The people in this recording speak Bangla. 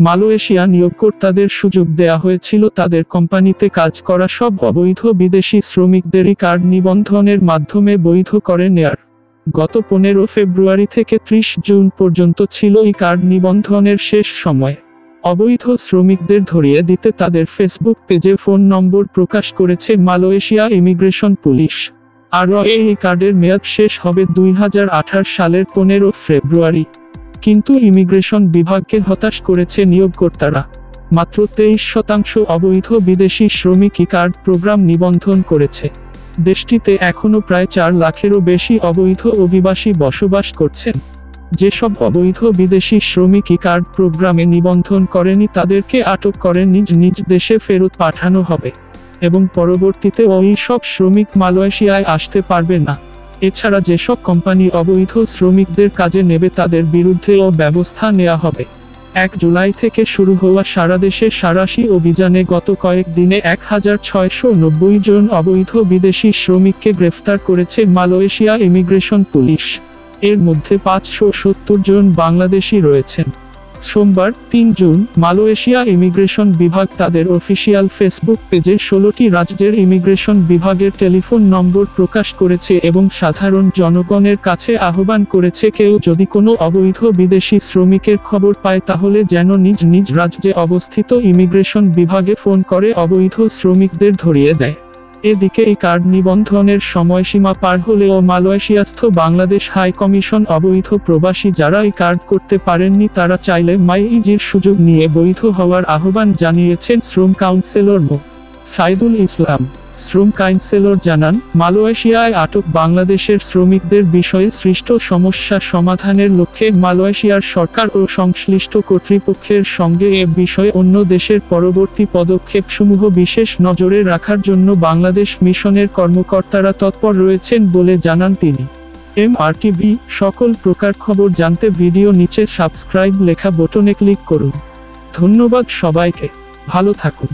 মালয়েশিয়া নিয়োগকর্তাদের সুযোগ দেয়া হয়েছিল তাদের কোম্পানিতে কাজ করা সব অবৈধ বিদেশি শ্রমিকদেরই কার্ড নিবন্ধনের মাধ্যমে বৈধ করে নেয়ার। গত পনেরো ফেব্রুয়ারি থেকে ত্রিশ জুন পর্যন্ত ছিল এই কার্ড নিবন্ধনের শেষ সময়। অবৈধ শ্রমিকদের ধরিয়ে দিতে তাদের ফেসবুক পেজে ফোন নম্বর প্রকাশ করেছে মালয়েশিয়া ইমিগ্রেশন পুলিশ। আরও এই কার্ডের মেয়াদ শেষ হবে দুই হাজার আঠারো সালের পনেরো ফেব্রুয়ারি। কিন্তু ইমিগ্রেশন বিভাগকে হতাশ করেছে নিয়োগকর্তারা। মাত্র তেইশ শতাংশ অবৈধ বিদেশি শ্রমিকই কার্ড প্রোগ্রাম নিবন্ধন করেছে। দেশটিতে এখনও প্রায় চার লাখেরও বেশি অবৈধ অভিবাসী বসবাস করছেন। যেসব অবৈধ বিদেশি শ্রমিকই কার্ড প্রোগ্রামে নিবন্ধন করেনি তাদেরকে আটক করে নিজ নিজ দেশে ফেরত পাঠানো হবে। এবং পরবর্তীতে ওই সব শ্রমিক মালয়েশিয়ায় আসতে পারবে না। এছাড়া যেসব কোম্পানি অবৈধ শ্রমিকদের কাজে নেবে তাদের বিরুদ্ধেও ব্যবস্থা নেওয়া হবে। এক জুলাই থেকে শুরু হওয়া সারা দেশে সারাশি অভিযানে গত কয়েক দিনে এক হাজার ছয়শো নব্বই জন অবৈধ বিদেশি শ্রমিককে গ্রেফতার করেছে মালয়েশিয়া ইমিগ্রেশন পুলিশ। এর মধ্যে পাঁচশো সত্তর জন বাংলাদেশি রয়েছেন। সোমবার, তিন জুন, মালয়েশিয়া ইমিগ্রেশন বিভাগ তাদের অফিসিয়াল ফেসবুক পেজে ষোলোটি রাজ্যের ইমিগ্রেশন বিভাগের টেলিফোন নম্বর প্রকাশ করেছে এবং সাধারণ জনগণের কাছে আহ্বান করেছে কেউ যদি কোনো অবৈধ বিদেশি শ্রমিকের খবর পায় তাহলে যেন নিজ নিজ রাজ্যে অবস্থিত ইমিগ্রেশন বিভাগে ফোন করে অবৈধ শ্রমিকদের ধরিয়ে দেয়। এদিকে এই কার্ড নিবন্ধনের সময়সীমা পার হলেও মালয়েশিয়াস্থ বাংলাদেশ হাই কমিশন অবৈধ প্রবাসী যারা এই কার্ড করতে পারেননি তারা চাইলে মাই ইজির সুযোগ নিয়ে বৈধ হওয়ার আহ্বান জানিয়েছেন শ্রম কাউন্সিলর মো। সাইদুল ইসলাম, শ্রম কাউন্সিলর জানান, মালয়েশিয়ায় আটক বাংলাদেশের শ্রমিকদের বিষয়ে সৃষ্ট সমস্যা সমাধানের লক্ষ্যে মালয়েশিয়ার সরকার ও সংশ্লিষ্ট কর্তৃপক্ষের সঙ্গে এ বিষয়ে অন্য দেশের পরবর্তী পদক্ষেপসমূহ বিশেষ নজরে রাখার জন্য বাংলাদেশ মিশনের কর্মকর্তারা তৎপর রয়েছেন বলে জানান তিনি। এম আরটিভি সকল প্রকার খবর জানতে ভিডিও নিচে সাবস্ক্রাইব লেখা বোটনে ক্লিক করুন। ধন্যবাদ সবাইকে। ভালো থাকুন।